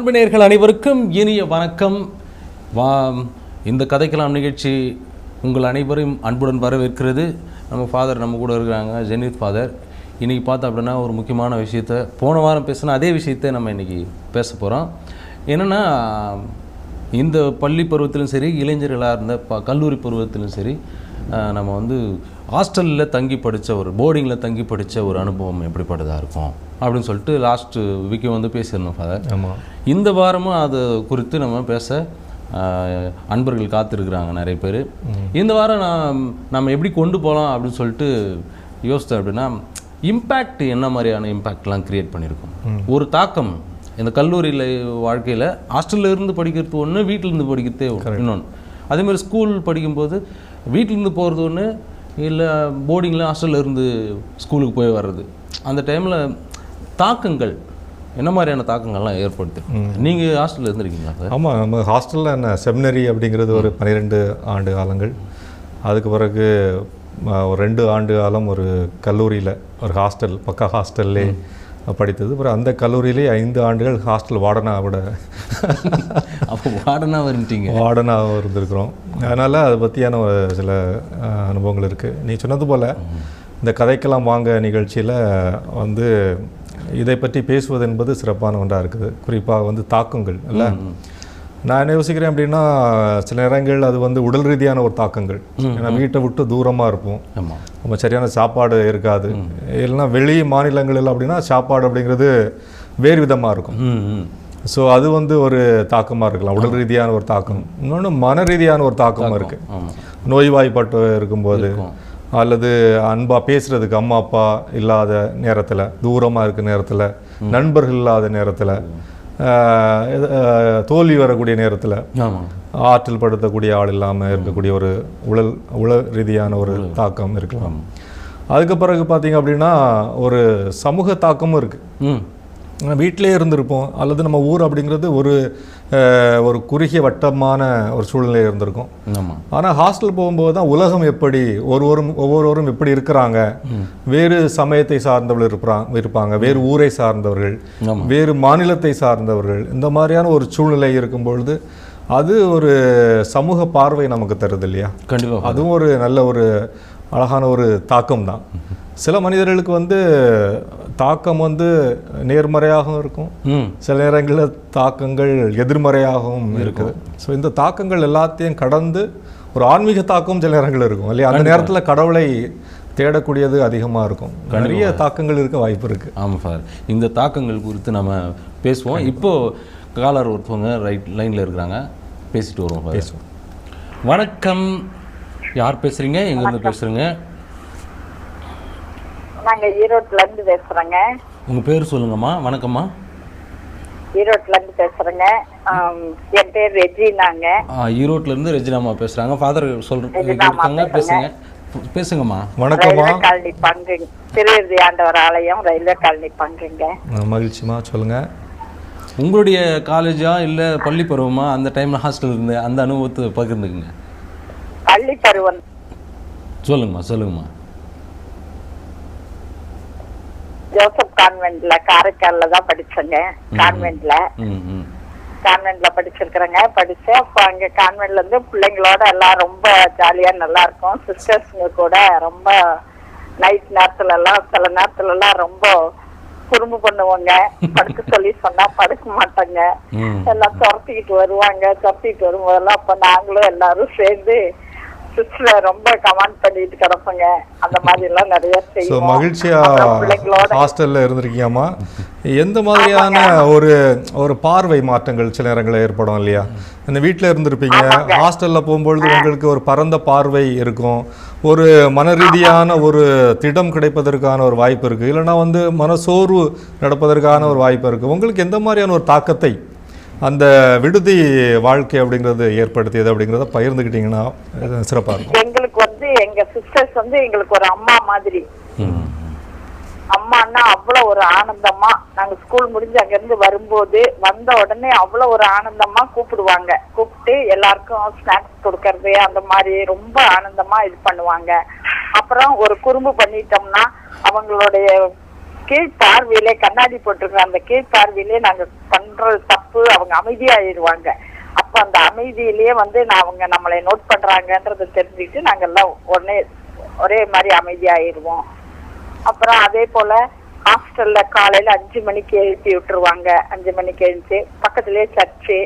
அன்பினர்கள் அனைவருக்கும் இனிய வணக்கம். வா இந்த கதைக்கலாம் நிகழ்ச்சி உங்கள் அனைவரையும் அன்புடன் வரவேற்கிறது. நம்ம ஃபாதர் நம்ம கூட இருக்கிறாங்க ஜெனித் ஃபாதர் இன்றைக்கி பார்த்தோம் அப்படின்னா ஒரு முக்கியமான விஷயத்த போன வாரம் பேசினா அதே விஷயத்தை நம்ம இன்றைக்கி பேச போகிறோம் என்னென்னா இந்த பள்ளி பருவத்திலும் சரி இளைஞர்களாக இருந்த ப கல்லூரி பருவத்திலும் சரி நம்ம வந்து ஹாஸ்டலில் தங்கி படித்த ஒரு போர்டிங்கில் தங்கி படித்த ஒரு அனுபவம் எப்படிப்பட்டதாக இருக்கும்? அப்படின்னு சொல்லிட்டு லாஸ்ட்டு வீக்கு வந்து பேசியிருந்தோம் ஃபாதர் ஆமாம் இந்த வாரமும் அது குறித்து நம்ம பேச அன்பர்கள் காத்திருக்கிறாங்க நிறைய பேர். இந்த வாரம் நான் நம்ம எப்படி கொண்டு போகலாம் அப்படின்னு சொல்லிட்டு யோசித்தேன் அப்படின்னா இம்பேக்ட் என்ன மாதிரியான இம்பேக்ட்லாம் கிரியேட் பண்ணியிருக்கோம். ஒரு தாக்கம் இந்த கல்லூரியில் வாழ்க்கையில் ஹாஸ்டல்ல இருந்து படிக்கிறது ஒன்று இருந்து படிக்கிறதே இன்னொன்று அதே மாதிரி ஸ்கூல் படிக்கும்போது வீட்டிலேருந்து போகிறது ஒன்று இல்லை போர்டிங்கில் ஹாஸ்டல்ல இருந்து ஸ்கூலுக்கு போய் வர்றது. அந்த டைமில் தாக்கங்கள். என்ன மாதிரியான தாக்கங்கள்லாம் ஏற்படுத்து நீங்கள் ஹாஸ்டலில் இருந்திருக்கீங்களா சார்? ஆமாம் நம்ம ஹாஸ்டலில் என்ன செமினரி அப்படிங்கிறது ஒரு பன்னிரெண்டு ஆண்டு காலங்கள். அதுக்கு பிறகு ஒரு ரெண்டு ஆண்டு காலம் ஒரு கல்லூரியில் ஒரு ஹாஸ்டல் பக்கா ஹாஸ்டல்லே படித்தது. அப்புறம் அந்த கல்லூரியிலே ஐந்து ஆண்டுகள் ஹாஸ்டல் வார்டனாவோட அப்போ வார்டனாக வந்துட்டீங்க வார்டனாக இருந்திருக்கிறோம். அதனால் அதை பற்றியான ஒரு சில அனுபவங்கள் இருக்குது நீ சொன்னது போல் இந்த கதைக்கெல்லாம் வாங்க நிகழ்ச்சியில் வந்து இதை பற்றி பேசுவது என்பது சிறப்பான ஒன்றாக இருக்குது. குறிப்பாக வந்து தாக்கங்கள் இல்லை? நான் என்ன யோசிக்கிறேன் அப்படின்னா சில நேரங்கள் அது வந்து உடல் ரீதியான ஒரு தாக்கங்கள். ஏன்னா வீட்டை விட்டு தூரமாக இருப்போம். நம்ம சரியான சாப்பாடு இருக்காது. இல்லைன்னா வெளி மாநிலங்களில் அப்படின்னா சாப்பாடு அப்படிங்கிறது வேறு விதமாக இருக்கும். ஸோ அது வந்து ஒரு தாக்கமாக இருக்கலாம். உடல் ரீதியான ஒரு தாக்கம். இன்னொன்று மன ரீதியான ஒரு தாக்கமும் இருக்குது நோய்வாய்ப்பட்டு இருக்கும்போது அல்லது அன்பா பேசுறதுக்கு அம்மா அப்பா இல்லாத நேரத்தில் தூரமாக இருக்க நேரத்தில் நண்பர்கள் இல்லாத நேரத்தில் தோல்வி வரக்கூடிய நேரத்தில் ஆற்றல் படுத்தக்கூடிய ஆள் இல்லாமல் இருக்கக்கூடிய ஒரு உடல் உள ரீதியான ஒரு தாக்கம் இருக்கலாம். அதுக்கு பிறகு பார்த்தீங்க அப்படின்னா ஒரு சமூக தாக்கமும் இருக்குது வீட்டிலே இருந்திருப்போம் அல்லது நம்ம ஊர் அப்படிங்கிறது ஒரு ஒரு குறுகிய வட்டமான ஒரு சூழ்நிலை இருந்திருக்கும். ஆனால் ஹாஸ்டல் போகும்போது தான் உலகம் எப்படி ஒருவரும் ஒவ்வொருவரும் எப்படி இருக்கிறாங்க. வேறு சமயத்தை சார்ந்தவர்கள் இருப்பாங்க இருப்பாங்க. வேறு ஊரை சார்ந்தவர்கள். வேறு மாநிலத்தை சார்ந்தவர்கள். இந்த மாதிரியான ஒரு சூழ்நிலை இருக்கும் பொழுது அது ஒரு சமூக பார்வை நமக்கு தருது இல்லையா? கண்டிப்பாக அதுவும் ஒரு நல்ல ஒரு அழகான ஒரு தாக்கம் தான். சில மனிதர்களுக்கு வந்து தாக்கம் வந்து நேர்மறையாகவும் இருக்கும். சில நேரங்களில் தாக்கங்கள் எதிர்மறையாகவும் இருக்குது. ஸோ இந்த தாக்கங்கள் எல்லாத்தையும் கடந்து ஒரு ஆன்மீக தாக்கம் சில நேரங்கள் இருக்கும் இல்லையா? அந்த நேரத்தில் கடவுளை தேடக்கூடியது அதிகமாக இருக்கும். நிறைய தாக்கங்கள் இருக்க வாய்ப்பு இருக்குது ஆமாம் ஃபாதர். இந்த தாக்கங்கள் குறித்து நம்ம பேசுவோம். இப்போ காலர் ஒருத்தவங்க ரைட் லைனில் இருக்கிறாங்க. பேசிட்டு வருவோம் பேசுவோம். வணக்கம். யார் பேசுகிறீங்க எங்கேருந்து பேசுகிறீங்க நாங்க ஈரோட்ல இருந்து பேசுறேங்க. உங்கள் பேர் சொல்லுங்கம்மா. வணக்கம்மா. ஈரோட்ல இருந்து பேசுறேங்க. என் பேர் ரெஜினாங்க. ஈரோட்ல இருந்து ரெஜினாமா பேசுகிறாங்க ஃபாதர் கேட்டுருக்காங்க பேசுங்க. பேசுங்கம்மா. வணக்கம்மா. காலனி பங்கு திருவிருதி ஆண்டவர் ஆலயம் ரயில்வே காலனி பங்குங்க. மகிழ்ச்சிமா சொல்லுங்கள் உங்களுடைய காலேஜா இல்லை பள்ளி பருவமா? அந்த டைமில் ஹாஸ்டல் இருந்து அந்த அனுபவத்தை பகிர்ந்துக்குங்க. பள்ளி பருவம் சொல்லுங்கம்மா சொல்லுங்கம்மா. ஜோசப் கான்வென்ட்ல காரைக்கால்ல தான் படிச்சேங்க. கான்வென்ட்ல. கான்வென்ட்ல படிச்சிருக்கிறேங்க. படிச்சேன் அப்போ அங்க கான்வென்ட்ல இருந்து பிள்ளைங்களோட எல்லாம் ரொம்ப ஜாலியா நல்லா இருக்கும். சிஸ்டர்ஸுங்க கூட ரொம்ப நைட் நேரத்துல எல்லாம் சில நேரத்துல எல்லாம் ரொம்ப குறும்பு பண்ணுவாங்க. படுக்க சொல்லி சொன்னா படுக்க மாட்டாங்க. எல்லாம் துரத்திக்கிட்டு வருவாங்க துரத்திக்கிட்டு வரும்போதெல்லாம் அப்ப நாங்களும் எல்லாரும் சேர்ந்து ரொம்ப கமெண்ட் பண்ணிட்டு கிடப்போங்க. அந்த மாதிரி எல்லாம் நிறைய ஸோ செய்வோம். மகிழ்ச்சியா ஹாஸ்டல்ல இருந்திருக்கீங்கம்மா. எந்த மாதிரியான ஒரு ஒரு பார்வை மாற்றங்கள் சில நேரங்களில் ஏற்படும் இல்லையா? இந்த வீட்டில் இருந்திருப்பீங்க. ஹாஸ்டல்ல போகும்பொழுது உங்களுக்கு ஒரு பரந்த பார்வை இருக்கும். ஒரு மன ரீதியான ஒரு திடம் கிடைப்பதற்கான ஒரு வாய்ப்பு இருக்கு. இல்லைன்னா வந்து மனசோர்வு நடப்பதற்கான ஒரு வாய்ப்பு இருக்கு. உங்களுக்கு எந்த மாதிரியான ஒரு தாக்கத்தை அந்த விடுதி வாழ்க்கை அப்படிங்கிறது ஏற்படுத்தியது அப்படிங்கிறத பகிர்ந்துக்கிட்டீங்கன்னா சிறப்பாக சிறப்பா இருக்கும். எங்களுக்கு வந்து எங்க சிஸ்டர்ஸ் வந்து எங்களுக்கு ஒரு அம்மா மாதிரி. அம்மான்னா அவ்வளவு ஒரு ஆனந்தமா நாங்க ஸ்கூல் முடிஞ்சு அங்க இருந்து வரும்போது வந்த உடனே அவ்வளவு ஒரு ஆனந்தமா கூப்பிடுவாங்க. கூப்பிட்டு எல்லாருக்கும் ஸ்நாக்ஸ் கொடுக்கறது அந்த மாதிரி ரொம்ப ஆனந்தமா இது பண்ணுவாங்க. அப்புறம் ஒரு குறும்பு பண்ணிட்டோம்னா அவங்களுடைய கீழ்பார்வையிலே கண்ணாடி போட்டிருக்கிற அந்த கீழ்பார்வையிலே நாங்க பண்ற தப்பு அவங்க அமைதியாயிருவாங்க அப்ப அந்த அமைதியிலேயே வந்து நான் அவங்க நம்மளை நோட் பண்றாங்கன்றத தெரிஞ்சுக்கிட்டு நாங்க எல்லாம் உடனே ஒரே மாதிரி அமைதியாயிருவோம் அப்புறம் அதே போல ஹாஸ்டல்ல காலையில அஞ்சு மணிக்கு எழுப்பி விட்டுருவாங்க. அஞ்சு மணிக்கு எழுந்து பக்கத்துலயே சர்ச்சு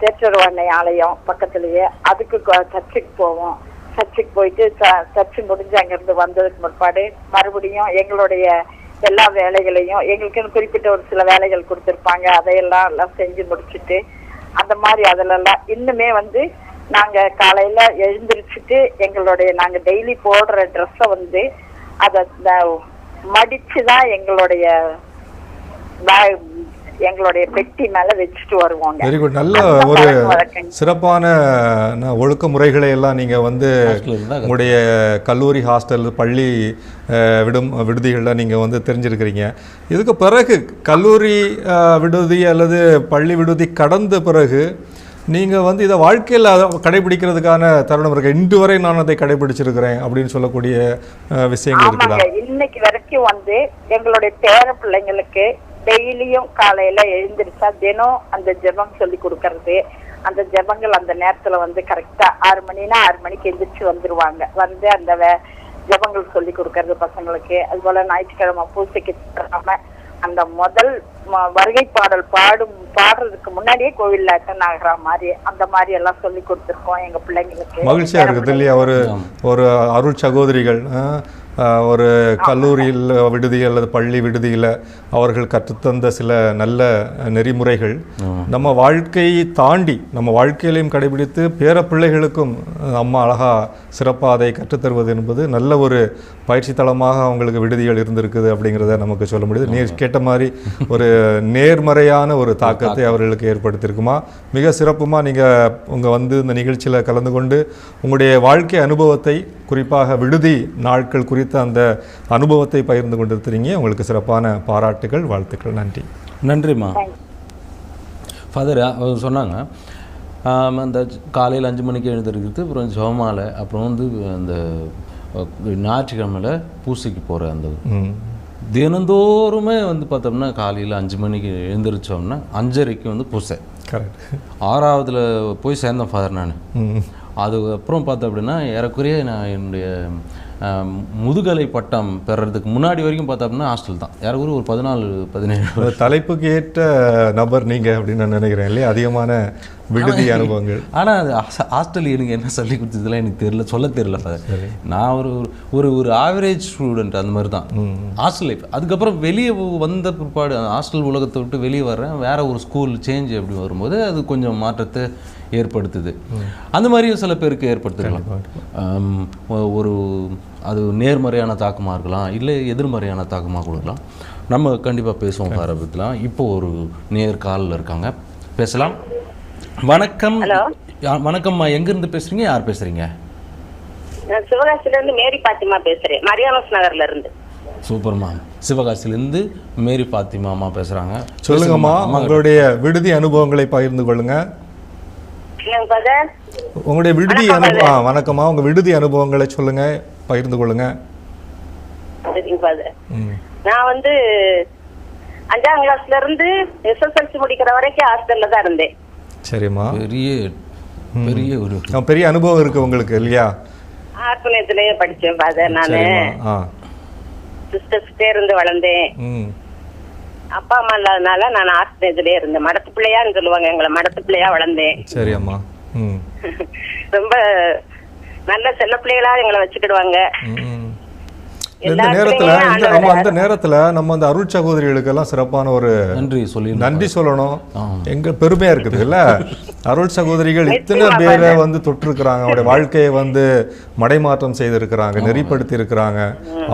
தேற்றருவாண்ணை ஆலயம் பக்கத்துலயே அதுக்கு சர்ச்சுக்கு போவோம். சர்ச்சுக்கு போயிட்டு ச- சர்ச்சு முடிஞ்சு அங்கிருந்து வந்ததுக்கு முற்பாடு மறுபடியும் எங்களுடைய எல்லா வேலைகளையும் எங்களுக்குன்னு குறிப்பிட்ட ஒரு சில வேலைகள் கொடுத்துருப்பாங்க. அதையெல்லாம் எல்லாம் செஞ்சு முடிச்சுட்டு அந்த மாதிரி அதுலெல்லாம் இன்னுமே வந்து நாங்க காலையில எழுந்திரிச்சிட்டு எங்களுடைய நாங்க டெய்லி போடுற ட்ரெஸ்ஸை வந்து அதை த- மடிச்சுதான் எங்களுடைய எங்களுடைய பெட்டி மேல வச்சுட்டு வருவோங்க. வெரி குட் நல்ல ஒரு. சிறப்பான ஒழுக்க முறைகளை எல்லாம் நீங்க வந்து உங்களுடைய கல்லூரி ஹாஸ்டல் பள்ளி விடும் விடுதிகளில் நீங்கள் வந்து தெரிஞ்சிருக்கிறீங்க. இதுக்கு பிறகு கல்லூரி விடுதி அல்லது பள்ளி விடுதி கடந்த பிறகு நீங்கள் வந்து இதை வாழ்க்கையில் கடைபிடிக்கிறதுக்கான தருணம் இருக்கு. இன்று வரை நான் அதை கடைபிடிச்சிருக்கிறேன் அப்படின்னு சொல்லக்கூடிய விஷயங்கள் இருக்குதா? இன்னைக்கு வரைக்கும் வந்து எங்களுடைய பேர பிள்ளைங்களுக்கு டெய்லியும் காலையில எழுந்திருச்சா தினம் அந்த ஜெபம் சொல்லி கொடுக்கறது. அந்த ஜெபங்கள் அந்த நேரத்துல வந்து கரெக்டா ஆறு மணினா ஆறு மணிக்கு எந்திரிச்சு வந்துருவாங்க. வந்து அந்த வே- ஜெபங்கள் சொல்லி கொடுக்கறது பசங்களுக்கு. அது போல ஞாயிற்றுக்கிழமை பூசைக்கு தராம அந்த முதல் வருகை பாடல் பாடும் பாடுறதுக்கு முன்னாடியே கோவில்ல அட்டன் ஆகுற மாதிரி அந்த மாதிரி எல்லாம் சொல்லி கொடுத்துருக்கோம் எங்க பிள்ளைங்களுக்கு. மகிழ்ச்சியாக இருக்குது இல்லையா? ஒரு ஒரு அருள் சகோதரிகள் ஒரு கல்லூரியில் விடுதி அல்லது பள்ளி விடுதியில் அவர்கள் கற்றுத்தந்த சில நல்ல நெறிமுறைகள் நம்ம வாழ்க்கையை தாண்டி நம்ம வாழ்க்கையிலையும் கடைபிடித்து பேர பிள்ளைகளுக்கும் அம்மா அழகா சிறப்பாக அதை கற்றுத்தருவது என்பது நல்ல ஒரு பயிற்சி தளமாக அவங்களுக்கு விடுதிகள் இருந்திருக்குது அப்படிங்கிறத நமக்கு சொல்ல முடியுது. நீ கேட்ட மாதிரி ஒரு நேர்மறையான ஒரு தாக்கத்தை அவர்களுக்கு ஏற்படுத்தியிருக்குமா? மிக சிறப்புமா? நீங்கள் உங்கள் வந்து இந்த நிகழ்ச்சியில் கலந்து கொண்டு உங்களுடைய வாழ்க்கை அனுபவத்தை குறிப்பாக விடுதி நாட்கள் குறித்த அந்த அனுபவத்தை பகிர்ந்து கொண்டிருக்கிறீங்க. உங்களுக்கு சிறப்பான பாராட்டுகள் வாழ்த்துக்கள். நன்றி. நன்றிம்மா. ஃபாதர் சொன்னாங்க அந்த காலையில் அஞ்சு மணிக்கு எழுந்திருக்கிறது அப்புறம் ஜெபமாலை அப்புறம் வந்து அந்த ஞாயிற்றுக்கிழமையில பூசைக்கு போகிற அந்த தினந்தோறுமே வந்து பார்த்தோம்னா காலையில் அஞ்சு மணிக்கு எழுந்திரிச்சோம்னா அஞ்சரைக்கு வந்து பூசை. கரெக்ட் ஆறாவதுல போய் சேர்ந்தேன் ஃபாதர் நான். அதுக்கப்புறம் பார்த்தோம் அப்படின்னா ஏறக்குறைய நான் என்னுடைய முதுகலை பட்டம் பெறறதுக்கு முன்னாடி வரைக்கும் பார்த்தோம்னா ஹாஸ்டல் தான். ஏறக்குறைய ஒரு பதினாலு பதினேழு தலைப்புக்கு ஏற்ற நபர் நீங்க அப்படின்னு நான் நினைக்கிறேன் இல்லையா? அதிகமான விடுதி அனுபவங்கள். ஆனால் அது ஹாஸ்டல் எனக்கு என்ன சொல்லி கொடுத்ததுலாம் எனக்கு தெரியல சொல்ல தெரியல நான் ஒரு ஒரு ஒரு ஆவரேஜ் ஸ்டூடெண்ட் அந்த மாதிரி தான் ஹாஸ்டல் லைஃப் அதுக்கப்புறம் வெளியே வந்த பிற்பாடு ஹாஸ்டல் உலகத்தை விட்டு வெளியே வர்றேன். வேற ஒரு ஸ்கூல் சேஞ்ச் அப்படி வரும்போது அது கொஞ்சம் மாற்றத்தை ஏற்படுத்துது. அந்த மாதிரியும் சில பேருக்கு ஏற்படுத்திக்கலாம் ஒரு அது நேர்மறையான தாக்கமாக இருக்கலாம் இல்லை எதிர்மறையான தாக்கமாக கொடுக்கலாம். நம்ம கண்டிப்பாக பேசுவோம் ஆரம்பத்தில். இப்போ ஒரு நேர் காலில் இருக்காங்க. பேசலாம். வணக்கம். யா- வணக்கம்மா. எங்கேருந்து பேசுறீங்க? யார் பேசுறீங்க? நான் சிவகாசில இருந்து மேரி பாத்திமா பேசுறேன். மரியானஸ் நகர்ல இருந்து சூப்பர்மா சிவகாசிலேருந்து மேரி பாத்திமா அம்மா பேசுகிறாங்க சொல்லுங்கம்மா. உங்களுடைய விடுதி அனுபவங்களை பகிர்ந்து கொள்ளுங்க. உங்களுடைய விடுதி அனுபவம் வணக்கம்மா. உங்க விடுதி அனுபவங்களை சொல்லுங்க. பகிர்ந்து கொள்ளுங்க. நான் வந்து அஞ்சாம் கிளாஸ்ல இருந்து எஸ்எஸ்எல்சி முடிக்கிற வரைக்கும் ஹாஸ்டல்ல தான் இருந்தேன். சரிம்மா. பெரிய பெரிய ஒரு பெரிய அனுபவம் இருக்கு உங்களுக்கு இல்லையா? ஆர்பனேஜ்லயே படிச்சேன் ஃபாதர் நானு. சிஸ்டர்ஸ்டே இருந்து வளர்ந்தேன். அப்பா அம்மா இல்லாதனால நான் ஆர்பனேஜ்லயே இருந்தேன். மடத்து பிள்ளையான்னு சொல்லுவாங்க எங்களை மடத்து பிள்ளையா வளர்ந்தேன். சரி அம்மா ரொம்ப நல்ல செல்ல பிள்ளைகளா எங்களை வச்சுக்கிடுவாங்க. இந்த நேரத்துல இந்த நம்ம அந்த நேரத்துல நம்ம அந்த அருள் சகோதரிகளுக்கெல்லாம் சிறப்பான ஒரு நன்றி சொல்லி நன்றி சொல்லணும். எங்க பெருமையா இருக்குது இல்ல அருள் சகோதரிகள் இத்தனை பேரை வந்து தொட்டிருக்கிறாங்க. அவங்களுடைய வாழ்க்கையை வந்து மடைமாற்றம் செய்திருக்கிறாங்க நெறிப்படுத்தி இருக்கிறாங்க.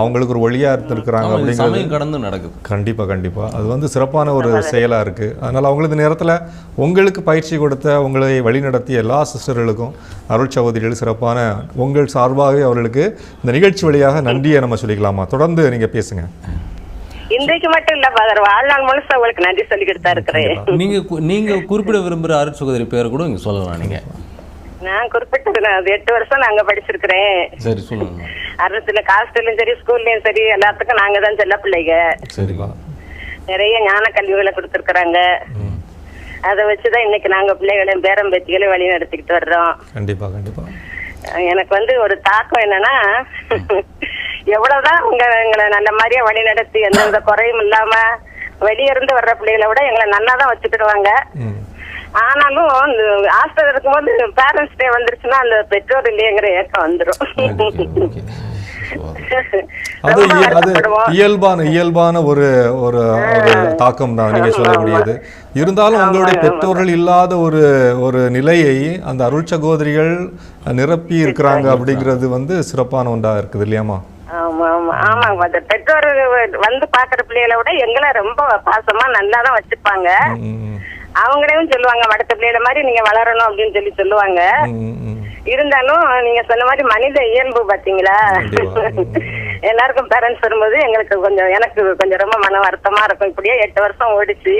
அவங்களுக்கு ஒரு ஒளியா இருந்திருக்கிறாங்க அப்படிங்கிறது கடந்து நடக்குது. கண்டிப்பா கண்டிப்பா. அது வந்து சிறப்பான ஒரு செயலா இருக்கு. அதனால அவங்களுக்கு நேரத்துல உங்களுக்கு பயிற்சி கொடுத்த உங்களை வழிநடத்திய எல்லா சிஸ்டர்களுக்கும் அருள் சகோதரிகள் சிறப்பான உங்கள் சார்பாகவே அவர்களுக்கு இந்த நிகழ்ச்சி வழியாக நன்றியை நம்ம சொல்லிக்கலாமா? தொடர்ந்து நீங்க பேசுங்க. இன்றைக்கு மட்டும் இல்ல ஃபாதர். வாழ்நாள் முழுசா உங்களுக்கு நன்றி சொல்லிக்கிட்டு தான் இருக்கிறேன். நீங்க நீங்க குறிப்பிட விரும்புகிற அருட் சகோதரி பேரை கூட இங்க சொல்லலாம் நீங்க. நான் குறிப்பிட்டது நான் அது எட்டு வருஷம் நாங்க படிச்சிருக்கிறேன். சரி சொல்லுங்க அரசுல ஹாஸ்டல்லும் சரி ஸ்கூல்லயும் சரி எல்லாத்துக்கும் நாங்க தான் செல்ல பிள்ளைங்க. சரிப்பா நிறைய ஞான கல்விகளை கொடுத்துருக்குறாங்க. அதை வச்சுதான் இன்னைக்கு நாங்க பிள்ளைகளையும் பேரம் பேத்திகளையும் வழி நடத்திக்கிட்டு வர்றோம். கண்டிப்பா கண்டிப்பா. எனக்கு வந்து ஒரு தாக்கம் என்னன்னா எவ்வளவுதான் உங்க எங்களை நல்ல மாதிரியா வழி நடத்தி எந்த வித குறையும் இல்லாம வெளிய இருந்து வர்ற பிள்ளைகளை விட எங்களை நல்லா தான் வச்சுக்கிடுவாங்க ஆனாலும் ஹாஸ்டல் இருக்கும்போது பேரண்ட்ஸ் டே வந்துருச்சுன்னா அந்த பெற்றோர் இல்லையங்கிற ஏக்கம் அது அது வருத்தப்படுவோம். இயல்பான இயல்பான ஒரு ஒரு ஒரு தாக்கம் தான் நீங்க சொல்லக்கூடியது. இருந்தாலும் உங்களுடைய பெற்றோர்கள் இல்லாத ஒரு ஒரு நிலையை அந்த அருள் சகோதரிகள் நிரப்பி இருக்கிறாங்க அப்படிங்கிறது வந்து சிறப்பான ஒன்றா இருக்குது இல்லையாமா ஆமா ஆமா. ஆமாங்க அந்த பெற்றோர் வந்து பாக்குற பிள்ளைகளை விட எங்களை ரொம்ப பாசமா நல்லா தான் ம், அவங்களையும் சொல்லுவாங்க மற்ற பிள்ளைகளை மாதிரி நீங்க வளரணும் அப்படின்னு சொல்லி சொல்லுவாங்க. இருந்தாலும் நீங்க சொன்ன மாதிரி மனித இயல்பு பாத்தீங்களா. எல்லாருக்கும் பேரண்ட்ஸ் வரும்போது எங்களுக்கு கொஞ்சம் எனக்கு கொஞ்சம் ரொம்ப மன வருத்தமா இருக்கும். இப்படியே எட்டு வருஷம் ஓடிச்சு.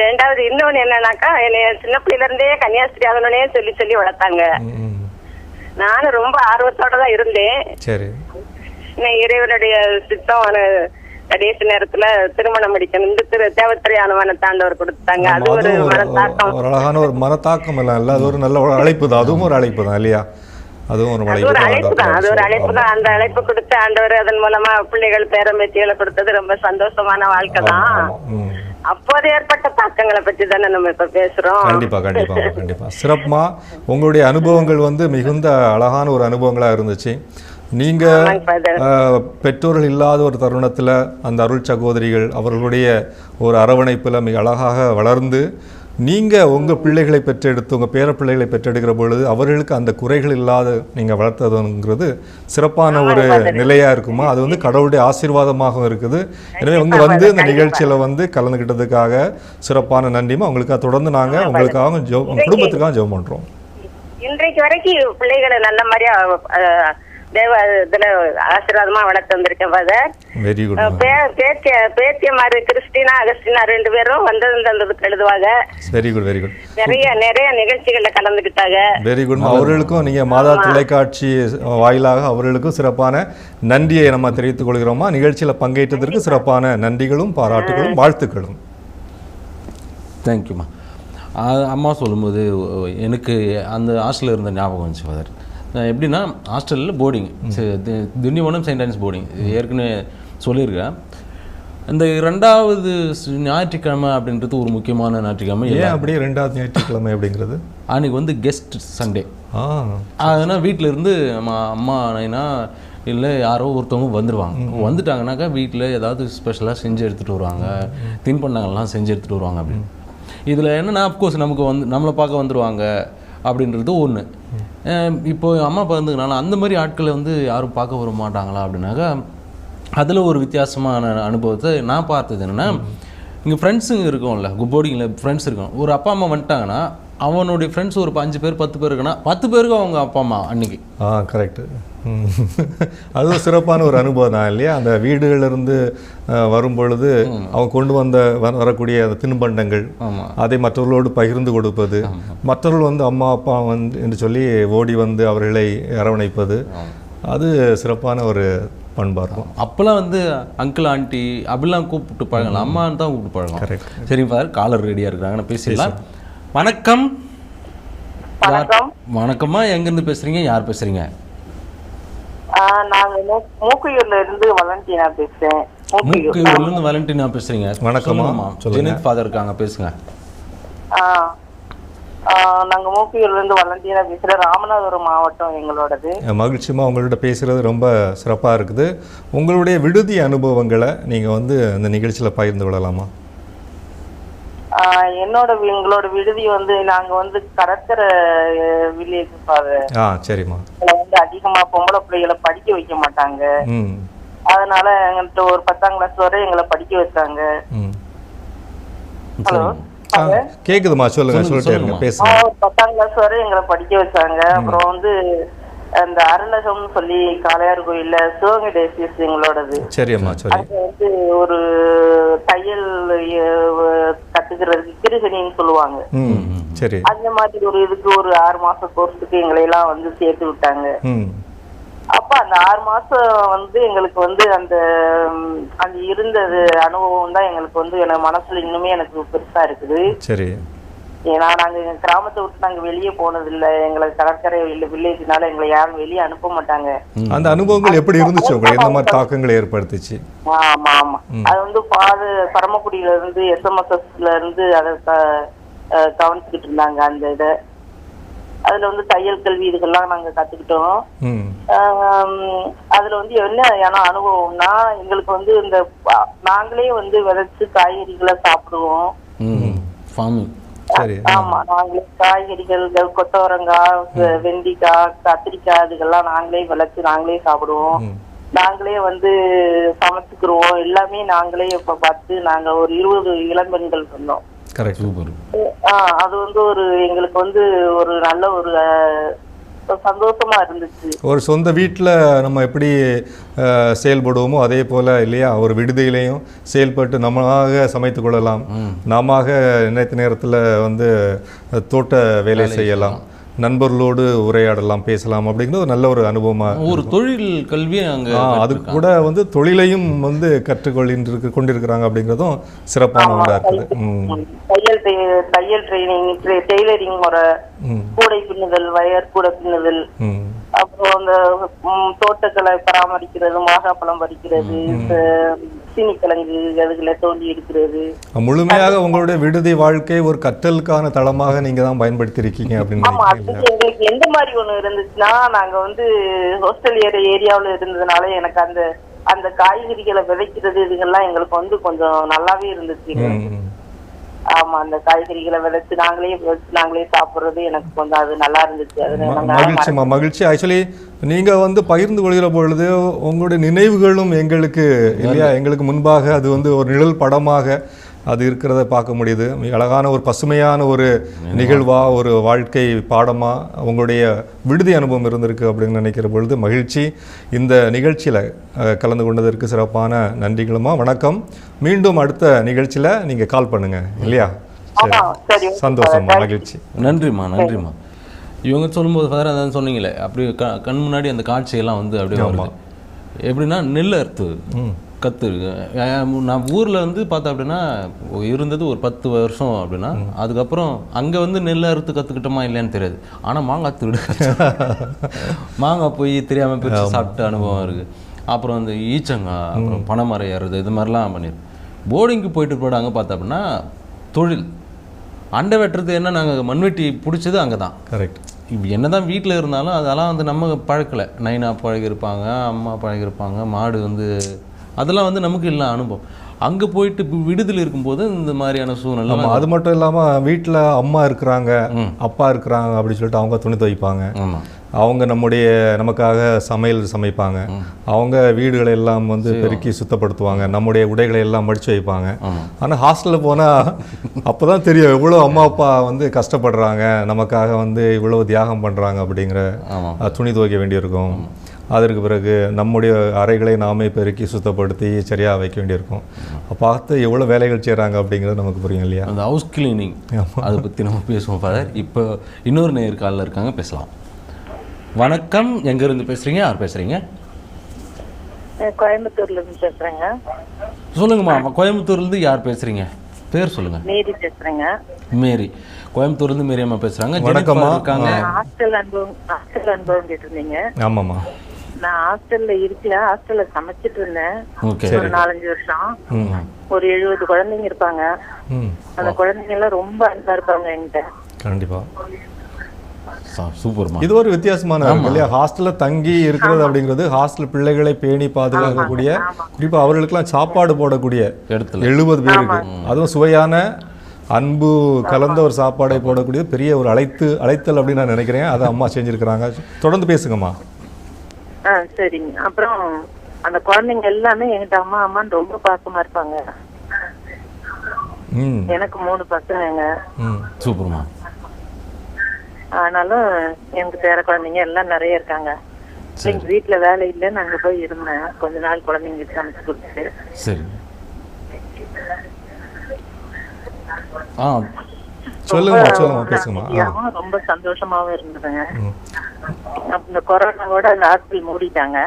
ரெண்டாவது இன்னொன்னு என்னன்னாக்கா என்னைய சின்ன பிள்ளையில இருந்தே கன்னியாஸ்திரி ஆகணும்னே சொல்லி சொல்லி வளர்த்தாங்க. நானும் ரொம்ப ஆர்வத்தோட தான் இருந்தேன். சரி. இறைவனுடைய சித்தம் கடைசி நேரத்துல திருமணம் முடிக்கணும். இந்த திரு தேவத்திரை அனுமான தாண்டவர் கொடுத்தாங்க. அது ஒரு மனத்தாக்கம். ஒரு அழகான ஒரு மனத்தாக்கம் இல்ல. அது ஒரு நல்ல ஒரு அழைப்பு தான் அதுவும் ஒரு அழைப்பு தான் இல்லையா? அதுவும் ஒரு அழைப்பு தான். அது ஒரு அழைப்பு. தான். அந்த அழைப்பு கொடுத்து ஆண்டவர் அதன் மூலமா பிள்ளைகள் பேரம்பேத்திகளை கொடுத்தது ரொம்ப சந்தோஷமான வாழ்க்கை தான். அப்போது ஏற்பட்ட தாக்கங்களை பத்தி தானே நம்ம இப்ப பேசுறோம். கண்டிப்பா கண்டிப்பா கண்டிப்பா. சிறப்புமா. உங்களுடைய அனுபவங்கள் வந்து மிகுந்த அழகான ஒரு அனுபவங்களா இருந்துச்சு. நீங்க பெற்றோர்கள் இல்லாத ஒரு தருணத்துல அந்த அருள் சகோதரிகள் அவர்களுடைய ஒரு அரவணைப்புல மிக அழகாக வளர்ந்து நீங்க உங்க பிள்ளைகளை பெற்றெடுத்து உங்க பேர பிள்ளைகளை பெற்றெடுக்கிற பொழுது அவர்களுக்கு அந்த குறைகள் இல்லாத நீங்க வளர்த்ததுங்கிறது சிறப்பான ஒரு நிலையா இருக்குமா? அது வந்து கடவுளுடைய ஆசீர்வாதமாகவும் இருக்குது. எனவே உங்க வந்து இந்த நிகழ்ச்சியில வந்து கலந்துக்கிட்டதுக்காக சிறப்பான நன்றிமா உங்களுக்காக தொடர்ந்து நாங்க உங்களுக்காக ஜோ குடும்பத்துக்காக ஜெபம் பண்றோம். இன்றைக்கு வரைக்கும் பிள்ளைகளை நல்ல மாதிரியா அஹ், தேவ இதுல ஆசீர்வாதமா வளர்த்து வந்திருக்கேன் ஃபாதர் வெரி குட் பேத்திய பேத்தியமாரு கிறிஸ்டினா அகஸ்டினா ரெண்டு பேரும் வந்தது தந்ததுக்கு எழுதுவாங்க. வெரி குட் வெரி குட் நிறைய நிறைய நிகழ்ச்சிகள்ல கலந்துக்கிட்டாங்க. வெரி குட் அவர்களுக்கும் நீங்க மாதா தொலைக்காட்சி வாயிலாக அவர்களுக்கும் சிறப்பான நன்றியை நம்ம தெரிவித்துக் கொள்கிறோமா? நிகழ்ச்சியில பங்கேற்றதற்கு சிறப்பான நன்றிகளும் பாராட்டுகளும் வாழ்த்துக்களும். தேங்க்யூம்மா அம்மா சொல்லும்போது எனக்கு அந்த ஹாஸ்டலில் இருந்த ஞாபகம் வந்துச்சு ஃபாதர் எப்படின்னா ஹாஸ்டலில் boarding Tindivanam saint Ann's boarding ஏற்கனவே சொல்லியிருக்கேன் இந்த ரெண்டாவது ஞாயிற்றுக்கிழமை அப்படின்றது ஒரு முக்கியமான ஞாயிற்றுக்கிழமை. ஏன் அப்படியே ரெண்டாவது ஞாயிற்றுக்கிழமை அப்படிங்கிறது? அன்னைக்கு வந்து கெஸ்ட் சண்டே அதனால் வீட்டில் இருந்து அம்மா நைனா இல்லை யாரோ ஒருத்தவங்க வந்துடுவாங்க வந்துட்டாங்கனாக்கா வீட்டில் ஏதாவது ஸ்பெஷலாக செஞ்சு எடுத்துகிட்டு வருவாங்க. தின்பண்டங்கள்லாம் செஞ்சு எடுத்துகிட்டு வருவாங்க அப்படின்னு இதில் என்னென்னா அப்கோர்ஸ் நமக்கு வந்து நம்மளை பார்க்க வந்துடுவாங்க அப்படின்றது ஒன்று இப்போ அம்மா அப்பா அந்த மாதிரி ஆட்களை வந்து யாரும் பார்க்க வர மாட்டாங்களா அப்படின்னாக்கா அதில் ஒரு வித்தியாசமான அனுபவத்தை நான் பார்த்தது என்னென்னா இங்கே ஃப்ரெண்ட்ஸுங்க இருக்கும்ல போர்டிங்கில் ஃப்ரெண்ட்ஸ் இருக்கும் ஒரு அப்பா அம்மா வந்துட்டாங்கன்னா அவனுடைய ஃப்ரெண்ட்ஸ் ஒரு அஞ்சு பேர் பத்து பேர் இருக்குன்னா பத்து பேருக்கு அவங்க அப்பா அம்மா அன்னைக்கு. ஆ கரெக்டு அதுவும் சிறப்பான ஒரு அனுபவம் தான் இல்லையா? அந்த வீடுகளிலிருந்து அஹ், வரும் பொழுது அவங்க கொண்டு வந்த வ- வரக்கூடிய அந்த தின்பண்டங்கள் அதை மற்றவர்களோடு பகிர்ந்து கொடுப்பது மற்றவர்கள் வந்து அம்மா அப்பா வந்து என்று சொல்லி ஓடி வந்து அவர்களை அரவணைப்பது அது சிறப்பான ஒரு பண்பா இருக்கும் அப்போல்லாம் வந்து அங்கிள் ஆண்டி அப்படிலாம் கூப்பிட்டு பழகலாம். அம்மான்னு தான் கூப்பிட்டு பழகலாம். சரி பாரு காலர் ரெடியாக இருக்கிறாங்க நான் பேசிடலாம். வணக்கம். வணக்கம். வணக்கம்மா. எங்கேருந்து பேசுகிறீங்க யார் பேசுகிறீங்க நாங்க மூக்கையூர்ல இருந்து வலண்டினா பேசுறேன். மூக்கையூர். மூக்கையூர்லேருந்து வேலண்டினா பேசுகிறீங்க வணக்கம்மா. ஜெனித் ஃபாதர் இருக்காங்க பேசுங்க. நாங்க மூக்கையூர்ல இருந்து வலண்டினா பேசுறேன். ராமநாதபுரம் மாவட்டம் எங்களோடது. மகிழ்ச்சியமாக உங்கள்கிட்ட பேசுகிறது ரொம்ப சிறப்பாக இருக்குது. உங்களுடைய விடுதி அனுபவங்களை நீங்கள் வந்து இந்த நிகழ்ச்சியில் பகிர்ந்து விடலாமா ஆஹ் என்னோட எங்களோட விடுதி வந்து நாங்க வந்து கடற்கரை வில்லேஜ் சரிம்மா. வந்து அதிகமா பொம்பளை பிள்ளைகளை படிக்க வைக்க மாட்டாங்க. அதனால எங்கள்கிட்ட ஒரு பத்தாம் கிளாஸ் வரை எங்களை படிக்க வச்சாங்க ஹலோ ஆ கேட்குதுமா சொல்லுங்க சொல்லிட்டே இருங்க. பேசுங்க. பத்தாம் கிளாஸ் வரை எங்களை படிக்க வச்சாங்க. அப்புறம் வந்து அந்த அருளகம்னு சொல்லி காளையார் கோயில்ல சிவகங்கை டேசியஸ் எங்களோடது சரி அம்மா சரி. அங்க வந்து ஒரு தையல் கத்துக்கிறதுக்கு கிருகணின்னு சொல்லுவாங்க. சரி. அந்த மாதிரி ஒரு இதுக்கு ஒரு ஆறு மாச கோர்ஸுக்கு எங்களை எல்லாம் வந்து சேர்த்து விட்டாங்க. அப்ப அந்த ஆறு மாசம் வந்து எங்களுக்கு வந்து அந்த அந்த இருந்தது அனுபவம் தான் எங்களுக்கு வந்து எனக்கு மனசுல இன்னுமே எனக்கு பெருசா இருக்குது. சரி. ஏன்னா நாங்க எங்க கிராமத்தை விட்டு நாங்க வெளியே போனது இல்ல எங்களுக்கு கடற்கரை இல்ல வில்லேஜ்னால எங்களை யாரும் வெளியே அனுப்ப மாட்டாங்க. அந்த அனுபவங்கள் எப்படி இருந்துச்சு உங்களுக்கு எந்த மாதிரி தாக்கங்களை ஏற்படுத்துச்சு? ஆமா ஆமா. அது வந்து பாது பரமக்குடியில இருந்து எஸ்எம்எஸ்எஸ்ல இருந்து அதை கவனிச்சுக்கிட்டு இருந்தாங்க அந்த இதை. அதுல வந்து தையல் கல்வி இதுக்கெல்லாம் நாங்க கத்துக்கிட்டோம். அதுல வந்து என்ன ஏன்னா அனுபவம்னா எங்களுக்கு வந்து இந்த நாங்களே வந்து விதைச்சு காய்கறிகளை சாப்பிடுவோம். ஆமா நாங்களே காய்கறிகள் கொத்தவரங்காய் வெண்டிக்காய் கத்திரிக்காய் இதுக்கெல்லாம் நாங்களே விளைச்சு நாங்களே சாப்பிடுவோம். நாங்களே வந்து சமைச்சுக்கிருவோம். எல்லாமே நாங்களே இப்ப பார்த்து நாங்க ஒரு இருபது இளம்பெண்கள் இருந்தோம். அது வந்து ஒரு எங்களுக்கு வந்து ஒரு நல்ல ஒரு சந்தோஷமா இருந்துச்சு. ஒரு சொந்த வீட்டில் நம்ம எப்படி அஹ், செயல்படுவோமோ அதே போல் இல்லையா? ஒரு விடுதியிலையும் செயல்பட்டு நம்மளாக சமைத்து கொள்ளலாம். நாம நினைத்த நேரத்தில் வந்து தோட்ட வேலை செய்யலாம். நண்பர்களோடு உரையாடலாம் பேசலாம் அப்படிங்கிற ஒரு நல்ல ஒரு அனுபவமாக ஒரு தொழில் கல்வியை அங்க அது கூட வந்து தொழிலையும் வந்து கற்றுக்கொள்ளின்று கொண்டிருக்கிறாங்க அப்படிங்கிறதும் சிறப்பான ஒன்றா இருக்குது. ம். தையல் தையல் ட்ரைனிங் டெய்லரிங் முறை கூடை பின்னுதல் வயர் கூடை பின்னுதல் அப்புறம் அந்த தோட்டக்கலை பராமரிக்கிறது மிளகாப்பழம் பறிக்கிறது சீனிக்கிழங்கு அதுகளை தோண்டி எடுக்கிறது? முழுமையாக உங்களுடைய விடுதி வாழ்க்கை ஒரு கற்றலுக்கான தளமாக நீங்க தான் பயன்படுத்தி இருக்கீங்க அப்படின்னு ஆமா எங்களுக்கு எந்த மாதிரி ஒண்ணு இருந்துச்சுன்னா நாங்க வந்து ஹோஸ்டல் ஏரியா ஏரியாவுல இருந்ததுனால எனக்கு அந்த அந்த காய்கறிகளை விதைக்கிறது இதுங்கெல்லாம் எங்களுக்கு வந்து கொஞ்சம் நல்லாவே இருந்துச்சு. ஆமா அந்த காய்கறிகளை விதைச்சு நாங்களே விதைச்சு நாங்களே சாப்பிடுறது எனக்கு கொஞ்சம் அது நல்லா இருந்துச்சு. அது ம- நாங்க மகிழ்ச்சிம்மா மகிழ்ச்சி. ஆக்சுவலி நீங்க வந்து பகிர்ந்து கொள்கிற பொழுது உங்களுடைய நினைவுகளும் எங்களுக்கு இல்லையா? எங்களுக்கு முன்பாக அது வந்து ஒரு நிழல் படமாக அது இருக்கிறத பார்க்க முடியுது. மிக அழகான ஒரு பசுமையான ஒரு நிகழ்வா ஒரு வாழ்க்கை பாடமா உங்களுடைய விடுதி அனுபவம் இருந்திருக்கு அப்படின்னு நினைக்கிற பொழுது மகிழ்ச்சி. இந்த நிகழ்ச்சியில கலந்து கொண்டதற்கு சிறப்பான நன்றிகளுமா. வணக்கம். மீண்டும் அடுத்த நிகழ்ச்சியில நீங்க கால் பண்ணுங்க இல்லையா? சரி. சரி. சந்தோஷமா மகிழ்ச்சி. நன்றிம்மா நன்றிம்மா. இவங்க சொல்லும்போது ஃபதர் அதான் சொன்னீங்களே அப்படியே க கண் முன்னாடி அந்த காட்சியெல்லாம் வந்து அப்படியே வருது. எப்படின்னா நெல் அறுத்து அஹ் நான் ஊரில் வந்து பார்த்தா அப்படின்னா இருந்தது ஒரு பத்து வருஷம் அப்படின்னா அதுக்கப்புறம் அங்கே வந்து நெல் அறுத்து கற்றுக்கிட்டோமா இல்லையான்னு தெரியாது. ஆனால் மாங்காய் திருடு மாங்காய் போய் தெரியாமல் பிரித்து சாப்பிட்ட அனுபவம் இருக்குது அப்புறம் அந்த ஈச்சங்காய் அப்புறம் பனைமரம் ஏறுறது இது மாதிரிலாம் பண்ணிடு போர்டிங்க்கு போயிட்டு போடாங்க பார்த்தா அப்படின்னா தொழில். அண்டை வெட்டுறது என்ன நாங்கள் மண்வெட்டி பிடிச்சது அங்கே தான் கரெக்ட். இப்போ என்னதான் வீட்டில் இருந்தாலும் அதெல்லாம் வந்து நம்ம பழக்கலை. நைனா பழகிருப்பாங்க அம்மா பழகிருப்பாங்க மாடு வந்து அதெல்லாம் வந்து நமக்கு இல்லை அனுபவம். அங்கே போயிட்டு விடுதல் இருக்கும்போது இந்த மாதிரியான சூழ்நிலை அது மட்டும் இல்லாம வீட்ல அம்மா இருக்கிறாங்க அப்பா இருக்கிறாங்க அப்படின்னு சொல்லிட்டு அவங்க துணி துவைப்பாங்க. அவங்க நம்முடைய நமக்காக சமையல் சமைப்பாங்க. அவங்க வீடுகளை எல்லாம் வந்து பெருக்கி சுத்தப்படுத்துவாங்க. நம்முடைய உடைகளை எல்லாம் மடிச்சு வைப்பாங்க. ஆனா ஹாஸ்டல்ல போனா அப்பதான் தெரியும் எவ்வளவு அம்மா அப்பா வந்து கஷ்டப்படுறாங்க. நமக்காக வந்து இவ்வளவு தியாகம் பண்றாங்க அப்படிங்கிற துணி துவைக்க வேண்டியிருக்கும். அதற்கு பிறகு நம்முடைய அறைகளை நாமே பெருக்கி சுத்தப்படுத்தி சரியா வைக்க வேண்டியிருக்கும். பார்த்து எவ்வளவு வேலைகள் செய்றாங்க அப்படிங்கிறது நமக்கு புரியும் இல்லையா? அந்த ஹவுஸ் கிளீனிங் அதை பற்றி நம்ம பேசுவோம் ஃபாதர் இப்போ இன்னொரு நேர் காலில் இருக்காங்க பேசலாம். வணக்கம். எங்கேருந்து பேசுகிறீங்க யார் பேசுகிறீங்க கோயம்புத்தூர்ல இருந்து பேசுறேங்க. சொல்லுங்கம்மா கோயம்புத்தூர்லேருந்து யார் பேசுகிறீங்க பேர் சொல்லுங்கள் மேரி பேசுறேங்க. மேரி. கோயம்புத்தூர்லேருந்து மேரி அம்மா பேசுகிறாங்க வணக்கம்மா. இருக்காங்க. ஹாஸ்டல் அனுபவம் ஹாஸ்டல் அனுபவம் கேட்டிருந்தீங்க. ஆமாம்மா. நான் ஹாஸ்டல்ல இருக்கல ஹாஸ்டல்ல சமைச்சிட்டு இருந்தேன். ஒரு நாலஞ்சு வருஷம். ஒரு எழுபது குழந்தைங்க இருப்பாங்க. அந்த குழந்தைங்க எல்லாம் ரொம்ப அன்பா இருப்பாங்க என்கிட்ட. கண்டிப்பா. சூப்பர்மா இது ஒரு வித்தியாசமான இல்லையா? ஹாஸ்டல்ல தங்கி இருக்கிறது அப்படிங்கிறது ஹாஸ்டல் பிள்ளைகளை பேணி பாதுகாக்கக்கூடிய குறிப்பா அவர்களுக்கெல்லாம் சாப்பாடு போடக்கூடிய இடத்துல எழுபது பேருக்கு. அதுவும் சுவையான அன்பு கலந்த ஒரு சாப்பாடை போடக்கூடிய பெரிய ஒரு அழைத்து அழைத்தல் அப்படின்னு நான் நினைக்கிறேன். அதை அம்மா செஞ்சிருக்கிறாங்க. தொடர்ந்து பேசுங்கம்மா. ஆ சரிங்க. அப்புறம் அந்த குழந்தைங்க எல்லாமே என்கிட்ட அம்மா அம்மான்னு ரொம்ப பாசமா இருப்பாங்க. எனக்கு மூணு பசங்கங்க. ம் சூப்பர்மா. ஆனாலும் எனக்கு பேர குழந்தைங்க எல்லாம் நிறைய இருக்காங்க. எங்க வீட்டுல வேலை இல்லைன்னு அங்க போய் இருந்தேன். கொஞ்ச நாள் குழந்தைங்களுக்கு சமைச்சு கொடுத்துட்டு. சரி. ஆ சொல்லுங்கம்மா சொல்லுங்கம்மா பேசுங்கம்மா. ரொம்ப சந்தோஷமாவும் இருந்ததுங்க. இந்த கொரோனாவோட இந்த ஹாஸ்பிட்டல் மூடிட்டாங்க.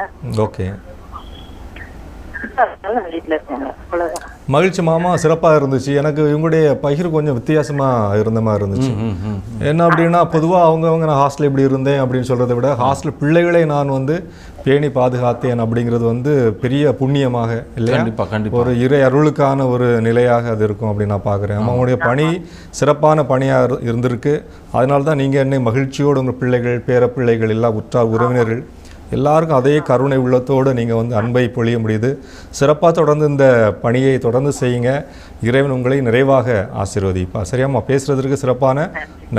ஓகே அதனால வீட்டுல இருக்காங்க அவ்வளவுதான் மகிழ்ச்சி மாமா சிறப்பாக இருந்துச்சு. எனக்கு இவங்களுடைய பகிர் கொஞ்சம் வித்தியாசமாக இருந்த மாதிரி இருந்துச்சு. என்ன அப்படின்னா பொதுவாக அவங்கவங்க நான் ஹாஸ்டல் இப்படி இருந்தேன்? அப்படின்னு சொல்கிறத விட ஹாஸ்டல் பிள்ளைகளை நான் வந்து பேணி பாதுகாத்தேன் அப்படிங்கிறது வந்து பெரிய புண்ணியமாக இல்லையா? ஒரு இறை அருளுக்கான ஒரு நிலையாக அது இருக்கும் அப்படின்னு நான் பார்க்குறேன். அவங்களுடைய பணி சிறப்பான பணியாக இருந்திருக்கு. அதனால தான் நீங்கள் என்னை மகிழ்ச்சியோடு உங்கள் பிள்ளைகள் பேர பிள்ளைகள் எல்லா உற்றார் உறவினர்கள் எல்லாருக்கும் அதே கருணை உள்ளத்தோடு நீங்கள் வந்து அன்பை பொழிய முடியுது. சிறப்பாக தொடர்ந்து இந்த பணியை தொடர்ந்து செய்யுங்க. இறைவன் உங்களை நிறைவாக ஆசீர்வதிப்பா சரியாம்மா பேசுறதற்கு சிறப்பான